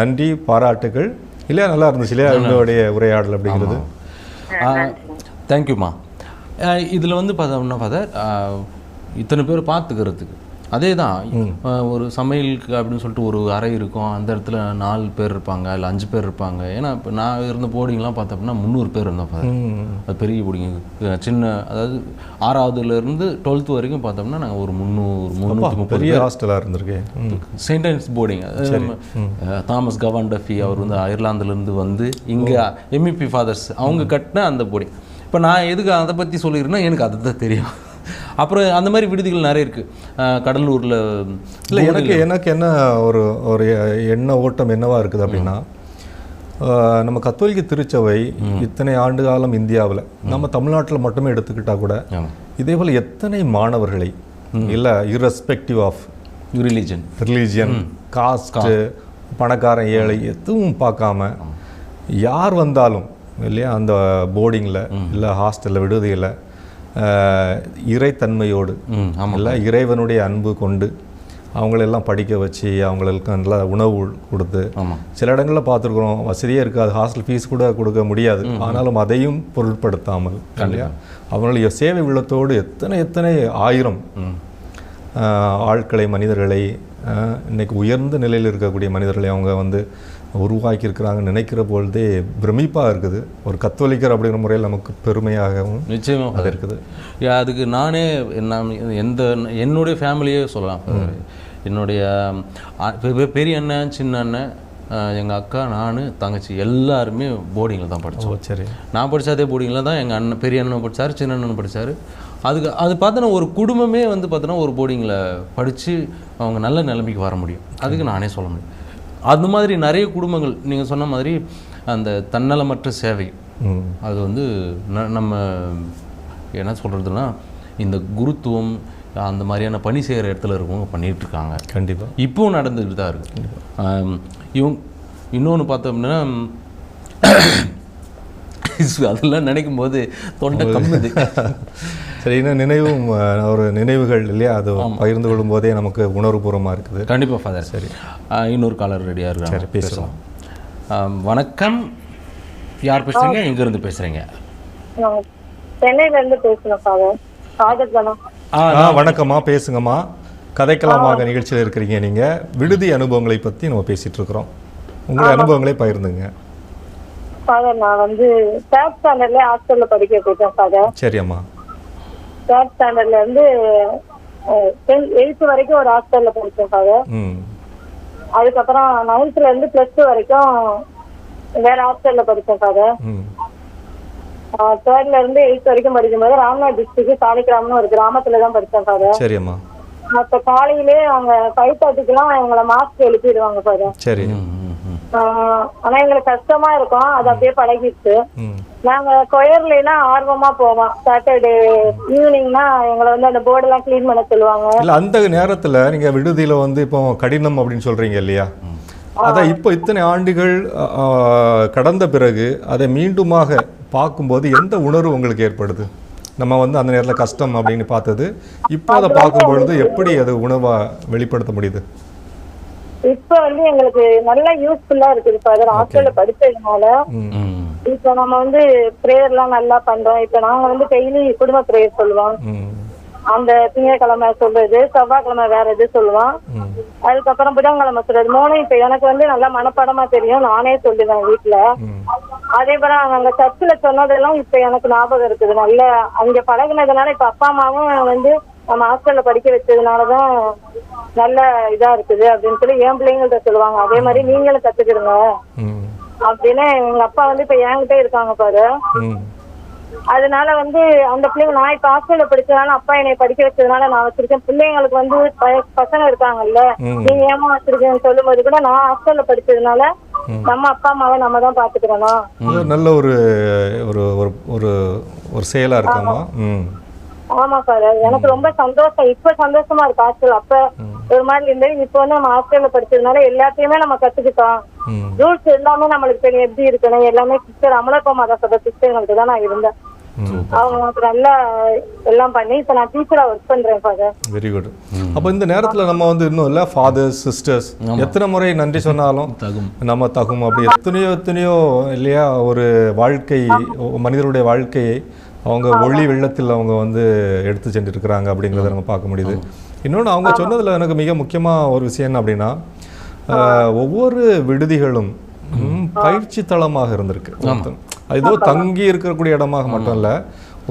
நன்றி பாராட்டுகள். இல்லையா? நல்லா இருந்துச்சு இல்லையா? உங்களுடைய உரையாடல் அப்படிங்கிறது. தேங்க்யூம்மா இதில் வந்து பார்த்தோம்னா ஃபாதர் இத்தனை பேர் பார்த்துக்கிறதுக்கு. அதே தான் ஒரு சமையலுக்கு அப்படின்னு சொல்லிட்டு ஒரு அறை இருக்கும். அந்த இடத்துல நாலு பேர் இருப்பாங்க இல்லை அஞ்சு பேர் இருப்பாங்க. ஏன்னா இப்போ நான் இருந்த போர்டிங்லாம் பார்த்தோம்னா முந்நூறு பேர் இருந்தோம் அது பெரிய போர்டிங் சின்ன அதாவது ஆறாவதுல இருந்து டுவெல்த் வரைக்கும் பார்த்தோம்னா நாங்கள் ஒரு முந்நூறு முந்நூற்றி பெரிய ஹாஸ்டலாக இருந்திருக்கு. ம். Saint Ann's boarding Thomas Gavan Duffy அவர் வந்து அயர்லாந்துலேருந்து வந்து இங்கே எம்இபி ஃபாதர்ஸ் அவங்க கட்டின அந்த போர்டிங் இப்போ நான் எதுக்கு அதை பற்றி சொல்லிடுறேன்னா எனக்கு அதுதான் தெரியும். அப்புறம் அந்த மாதிரி விடுதிகள் நிறைய இருக்குது கடலூரில் இல்லை எனக்கு எனக்கு என்ன ஒரு ஒரு எண்ண ஓட்டம் என்னவா இருக்குது அப்படின்னா நம்ம கத்தோலிக்க திருச்சபை இத்தனை ஆண்டு காலம் இந்தியாவில் நம்ம தமிழ்நாட்டில் மட்டுமே எடுத்துக்கிட்டா கூட இதே போல் எத்தனை மாணவர்களை இல்லை irrespective of religion religion caste பணக்காரன் ஏழை எதுவும் பார்க்காம யார் வந்தாலும் இல்லையா அந்த போர்டிங்கில் இல்லை ஹாஸ்டலில் விடுதியில் இறைத்தன்மையோடு இல்லை இறைவனுடைய அன்பு கொண்டு அவங்களெல்லாம் படிக்க வச்சு அவங்களுக்கு நல்லா உணவு கொடுத்து சில இடங்களில் பார்த்துருக்குறோம் வசதியே இருக்காது ஹாஸ்டல் ஃபீஸ் கூட கொடுக்க முடியாது. ஆனாலும் அதையும் பொருட்படுத்தாமல் இல்லையா? அவங்களுடைய சேவை உள்ளத்தோடு எத்தனை எத்தனை ஆயிரம் ஆட்களை மனிதர்களை ஆஹ், இன்னைக்கு உயர்ந்த நிலையில் இருக்கக்கூடிய மனிதர்களை அவங்க வந்து உருவாக்கியிருக்கிறாங்க நினைக்கிற பொழுதே பிரமிப்பாக இருக்குது. ஒரு கத்தோலிக்கர் அப்படிங்கிற முறையில் நமக்கு பெருமையாகவும் நிச்சயமாக அது இருக்குது. அதுக்கு நானே நான் எந்த என்னுடைய ஃபேமிலியே சொல்லலாம். என்னுடைய பெரிய அண்ணன் சின்ன அண்ணன் எங்கள் அக்கா நான் தங்கச்சி எல்லாருமே போர்டிங்கில் தான் படித்தோம் சரி. நான் படிச்ச அதே போர்டிங்கில் தான் எங்கள் அண்ணன் பெரிய அண்ணன் படித்தார் சின்ன அண்ணன் படித்தார் அதுக்கு அது பார்த்தோன்னா ஒரு குடும்பமே வந்து பார்த்தோன்னா ஒரு போர்டிங்கில் படித்து அவங்க நல்ல நிலைமைக்கு வர முடியும். அதுக்கு நானே சொல்ல முடியும். அது மாதிரி நிறைய குடும்பங்கள். நீங்கள் சொன்ன மாதிரி அந்த தன்னலமற்ற சேவை. அது வந்து ந- நம்ம என்ன சொல்கிறதுனா இந்த குருத்துவம் அந்த மாதிரியான பணி செய்கிற இடத்துல இருக்கவங்க பண்ணிட்டு இருக்காங்க. கண்டிப்பாக இப்போவும் நடந்துக்கிட்டு தான் இருக்கு ஆம், இவங்க இன்னொன்று பார்த்தோம்னா அதெல்லாம் நினைக்கும் போது. தொண்டை கம்முது. சரி இன்னும் நினைவும் ஒரு நினைவுகள் இல்லையா? அது பகிர்ந்து கொள்ளும் போதே நமக்கு உணர்வுபூர்வமாக இருக்குது. கண்டிப்பாக ஃபாதர் சரி. இன்னொரு காலர் ரெடியாக இருக்காங்க. சரி, பேசலாம். வணக்கம். யார் பேசுகிறீங்க எங்கேருந்து பேசுகிறீங்க சென்னையில இருந்து பேசுறேன் ஃபாதர் ஃபாதர் தானே ஆ ஆ வணக்கம்மா. பேசுங்கம்மா. கதைக்கலாமாக நிகழ்ச்சியில் இருக்கிறீங்க நீங்க. விடுதி அனுபவங்களை பத்தி நம்ம பேசிட்டு இருக்கிறோம். உங்களுடைய அனுபவங்களை பகிர்ந்துங்க. ஃபாதர் நான் வந்து தேர்ட் ஸ்டாண்டர்ட்ல ஹாஸ்டல்ல படிக்க போயிட்டேன் ஃபாதர் சரி அம்மா தேர்ட் ஸ்டாண்டர்ட்ல இருந்து எயித்து வரைக்கும் ஒரு ஹாஸ்டல்ல படிச்சேன் ஃபாதர் ம். அதுக்கப்புறம் நைன்த்ல இருந்து பிளஸ் டூ வரைக்கும் வேற ஹாஸ்டல்ல படிச்சேன் ஃபாதர் ம். தேர்ட்ல இருந்து எயித் வரைக்கும் படிக்கும்போது ராம்நாத் டிஸ்ட்ரிக்ட் சாலிகிராம்னு ஒரு கிராமத்துல தான் படிச்சேன் ஃபாதர் சரி அம்மா அப்ப காலையிலே அவங்க ஃபைவ் தேர்ட்டிக்கெல்லாம் எங்களை மாஸ்க் எழுப்பிடுவாங்க ஃபாதர் சரி. ஆனா எங்களுக்கு கஷ்டமா இருக்கும். அது அப்படியே பழகிடுச்சு. நாங்க கொயர்லாம் ஆர்வமா போவோம். சாட்டர்டே ஈவினிங்னா எங்களை வந்து அந்த போர்டு எல்லாம் கிளீன் பண்ண சொல்லுவாங்க. இல்ல அந்த நேரத்துல நீங்க விடுதியில வந்து இப்போ கடினம் அப்படின்னு சொல்றீங்க இல்லையா? அதான் இப்போ இத்தனை ஆண்டுகள் கடந்த பிறகு அதை மீண்டுமாக பார்க்கும்போது எந்த உணர்வு உங்களுக்கு ஏற்படுது? நம்ம வந்து அந்த நேரத்தில் கஷ்டம் அப்படின்னு பார்த்தது இப்போ அதை பார்க்கும் பொழுது எப்படி அது உணவா வெளிப்படுத்த முடியுது? இப்ப வந்து எங்களுக்கு நல்ல யூஸ்ஃபுல்லா இருக்குது ஃபாதர் ஹாஸ்டல்ல படிச்சதுனால. இப்ப நம்ம வந்து பிரேயர் எல்லாம் நல்லா பண்றோம். இப்ப நாங்க வந்து டெய்லி குடும்ப பிரேயர் சொல்லுவோம். அந்த திங்கட்கிழமை சொல்றது செவ்வாய்க்கிழமை வேற இது சொல்லுவோம். ம். அதுக்கப்புறம் புதன்கிழமை சொல்றது. மூணும் இப்ப எனக்கு வந்து நல்லா மனப்பாடமா தெரியும். நானே சொல்லுவேன் வீட்டுல அதே போல அங்க சர்ச்சில் சொன்னதெல்லாம் இப்ப எனக்கு ஞாபகம் இருக்குது. நல்ல அங்க பழகுனதுனால இப்ப அப்பா அம்மாவும் வந்து நம்ம ஹாஸ்டல்ல படிக்க வச்சதுனாலதான் நல்ல இதா இருக்குது அப்படின்னு சொல்லி என் பிள்ளைங்கள்ட்ட சொல்லுவாங்க. அதே மாதிரி நீங்களும் கத்துக்கிடுங்க. ம். அப்படின்னு எங்க அப்பா வந்து இப்ப என்கிட்ட இருக்காங்க பாரு. ம். அதனால வந்து அந்த பிள்ளைங்க நான் இப்ப ஹாஸ்டல்ல படிச்சதுனால அப்பா என்னை படிக்க வச்சதுனால நான் வச்சிருக்கேன். பிள்ளைங்களுக்கு வந்து ப- பசங்க இருக்காங்கல்ல. நீங்க ஏமா வச்சிருக்கேன்னு சொல்லும்போது கூட நான் ஹாஸ்டல்ல படிச்சதுனால நம்ம அப்பா அம்மாவை நம்ம தான் பாத்துக்கிறோம். நல்ல ஒரு ஒரு ஒரு செயலா இருக்காமா ம். ஆமா சார். எனக்கு ரொம்ப சந்தோஷம். இப்ப சந்தோஷமா இருக்கு ஹாஸ்டல் அப்ப ஒரு மாதிரி இருந்தது இப்ப வந்து நம்ம ஹாஸ்டல்ல படிச்சதுனால எல்லாத்தையுமே நம்ம கத்துக்கிட்டோம். ரூல்ஸ் எல்லாமே நம்மளுக்கு தெரியும். எப்படி இருக்கணும் எல்லாமே சிஸ்டர் அமலப்பா மாதா சபை சிஸ்டர்களுக்கு தான் நான் இருந்தேன். அவங்க நல்லா எல்லாம் பண்ணி இப்ப நான் டீச்சரா ஒர்க் பண்றேன் ஃபாதர் வெரி குட் அப்போ இந்த நேரத்துல நம்ம வந்து இன்னும் இல்லை ஃபாதர்ஸ் சிஸ்டர்ஸ் எத்தனை முறை நன்றி சொன்னாலும் தகும். நம்ம தகும். அப்படி எத்தனையோ எத்தனையோ இல்லையா ஒரு வாழ்க்கை மனிதருடைய வாழ்க்கையை அவங்க ஒளி வெள்ளத்தில் அவங்க வந்து எடுத்து சென்றிருக்கிறாங்க அப்படிங்கிறத நம்ம பார்க்க முடியுது. இன்னொன்று அவங்க சொன்னதுல எனக்கு மிக முக்கியமா ஒரு விஷயம் என்ன அப்படின்னா ஒவ்வொரு விடுதிகளும் பயிற்சி தளமாக இருந்திருக்கு. ஏதோ தங்கி இருக்கக்கூடிய இடமாக மட்டும் இல்ல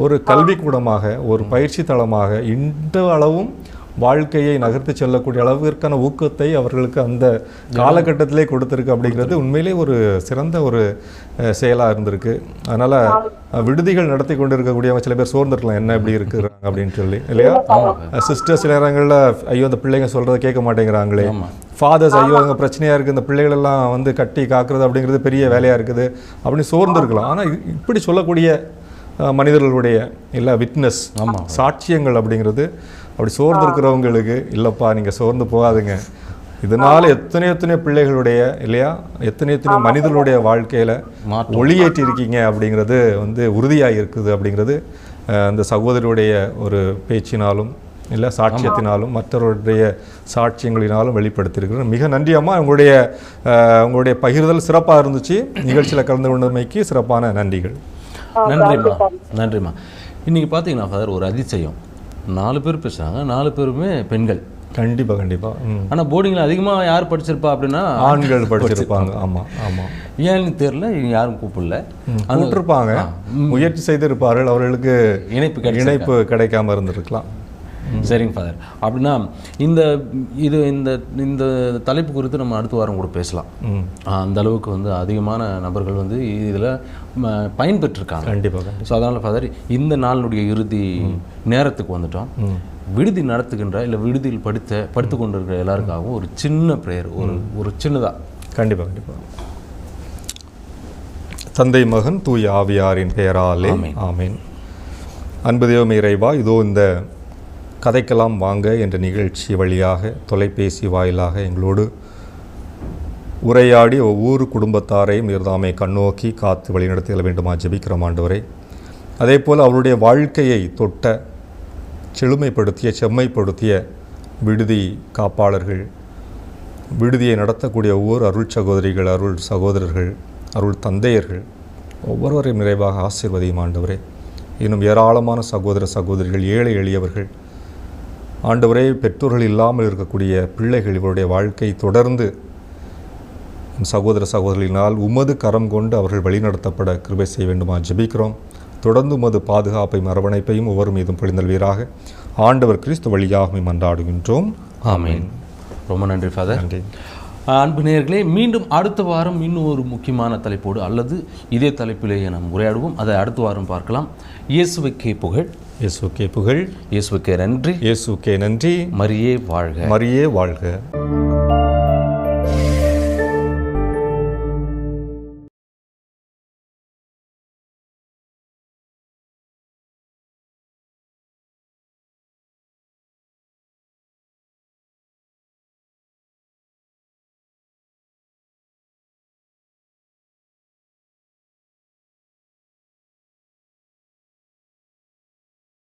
ஒரு கல்விக்கூடமாக ஒரு பயிற்சி தளமாக இந்த அளவும் வாழ்க்கையை நகர்த்தி செல்லக்கூடிய அளவிற்கான ஊக்கத்தை அவர்களுக்கு அந்த காலகட்டத்திலே கொடுத்திருக்கு அப்படிங்கிறது உண்மையிலே ஒரு சிறந்த ஒரு அஹ், செயலா இருந்திருக்கு. அதனால விடுதிகள் நடத்தி கொண்டு இருக்கக்கூடியவங்க சில பேர் சோர்ந்திருக்கலாம். என்ன இப்படி இருக்கிறாங்க அப்படின்னு சொல்லி. இல்லையா? சிஸ்டர் சில நேரங்கள்ல ஐயோ அந்த பிள்ளைங்க சொல்றதை கேட்க மாட்டேங்கிறாங்களே. ஃபாதர்ஸ் ஐயோ அங்கே பிரச்சனையா இருக்கு. இந்த பிள்ளைகள் எல்லாம் வந்து கட்டி காக்குறது அப்படிங்கிறது பெரிய வேலையா இருக்குது அப்படின்னு சோர்ந்து இருக்கலாம் ஆனா இ- இப்படி சொல்லக்கூடிய மனிதர்களுடைய இல்ல விட்னஸ் சாட்சியங்கள் அப்படிங்கிறது அப்படி சோர்ந்து இருக்கிறவங்களுக்கு இல்லப்பா நீங்க சோர்ந்து போகாதுங்க. இதனால எத்தனை எத்தனை பிள்ளைகளுடைய இல்லையா? எத்தனை எத்தனை மனிதர்களுடைய வாழ்க்கையில ஒளியேற்றி இருக்கீங்க அப்படிங்கிறது வந்து உறுதியாக இருக்குது அப்படிங்கிறது அந்த சகோதரருடைய ஒரு பேச்சினாலும் இல்லை சாட்சியத்தினாலும் மற்றவருடைய சாட்சியங்களினாலும் வெளிப்படுத்தியிருக்கிறோம் மிக நன்றி அம்மா. உங்களுடைய உங்களுடைய பகிர்தல் சிறப்பாக இருந்துச்சு. நிகழ்ச்சியில் கலந்து கொண்டமைக்கு சிறப்பான நன்றிகள். நன்றிம்மா. நன்றிம்மா. இன்னைக்கு பார்த்தீங்கன்னா ஃபாதர் ஒரு அதிசயம். நாலு பேர் பேசுகிறாங்க நாலு பேருமே பெண்கள். கண்டிப்பா கண்டிப்பா. ம். ஆனா போர்டிங்கில் அதிகமா யார் படிச்சிருப்பா அப்படின்னா ஆண்கள் படிச்சிருப்பாங்க. ஆமா ஆமா. ஏன்னு தெரியல யாரும் கூப்பிடல. கூப்பிட்டுருப்பாங்க. முயற்சி செய்திருப்பார்கள். அவர்களுக்கு இணைப்பு? இணைப்பு கிடைக்காம இருந்திருக்கலாம். சரிங்க ஃபாதர் அப்படின்னா இந்த இது இந்த இந்த தலைப்பு குறித்து நம்ம அடுத்த வாரம் கூட பேசலாம். அந்த அளவுக்கு வந்து அதிகமான நபர்கள் வந்து இதில் பயன்பெற்றிருக்காங்க. கண்டிப்பா கண்டிப்பா. ஸோ அதனால் ஃபாதர் இந்த நாளினுடைய இறுதி நேரத்துக்கு வந்துட்டோம். விடுதி நடத்துகின்ற இல்லை விடுதியில் படித்த படித்து கொண்டிருக்கிற எல்லாருக்காகவும் ஒரு சின்ன ப்ரேயர் ஒரு ஒரு சின்னதா. கண்டிப்பா கண்டிப்பா. தந்தை மகன் தூய ஆவியாரின் பெயராலே ஆமேன். அன்பு தெய்வம் இறைவா இதோ இந்த கதைக்கெல்லாம் வாங்க என்ற நிகழ்ச்சி வழியாக தொலைபேசி வாயிலாக எங்களோடு உரையாடி ஒவ்வொரு குடும்பத்தாரையும் இருந்தாமை கண்ணோக்கி காத்து வழிநடத்திட வேண்டுமா ஜெபிக்கிறோம் ஆண்டவரை. அதே போல் அவருடைய வாழ்க்கையை தொட்ட செழுமைப்படுத்திய செம்மைப்படுத்திய விடுதி காப்பாளர்கள் விடுதியை நடத்தக்கூடிய ஒவ்வொரு அருள் சகோதரிகள் அருள் சகோதரர்கள் அருள் தந்தையர்கள் ஒவ்வொருவரையும் நிறைவாக ஆசீர்வதியும் ஆண்டவரே இன்னும் ஏராளமான சகோதர சகோதரிகள் ஏழை எளியவர்கள் ஆண்டவரே பெற்றோர்கள் இல்லாமல் இருக்கக்கூடிய பிள்ளைகள் இவருடைய வாழ்க்கை தொடர்ந்து சகோதர சகோதரிகளினால் உமது கரம் கொண்டு அவர்கள் வழிநடத்தப்பட கிருபை செய்ய வேண்டுமா ஜெபிக்கிறோம். தொடர்ந்து உமது பாதுகாப்பையும் அரவணைப்பையும் ஒவ்வொரு மீதும் பொழிந்தல்வீராக. ஆண்டவர் கிறிஸ்து வழியாக மன்றாடுகின்றோம். ஆமென். ரொம்ப நன்றி ஃபாதர் நன்றி. அன்பு நேயர்களே மீண்டும் அடுத்த வாரம் இன்னும் ஒரு முக்கியமான தலைப்போடு அல்லது இதே தலைப்பிலேயே நாம் உரையாடுவோம். அதை அடுத்த வாரம் பார்க்கலாம். இயேசுவுக்கே புகழ். இயேசுக்கே புகழ். இயேசுவுக்கே நன்றி. இயேசுக்கே நன்றி. மரியே வாழ்க. மரியே வாழ்க.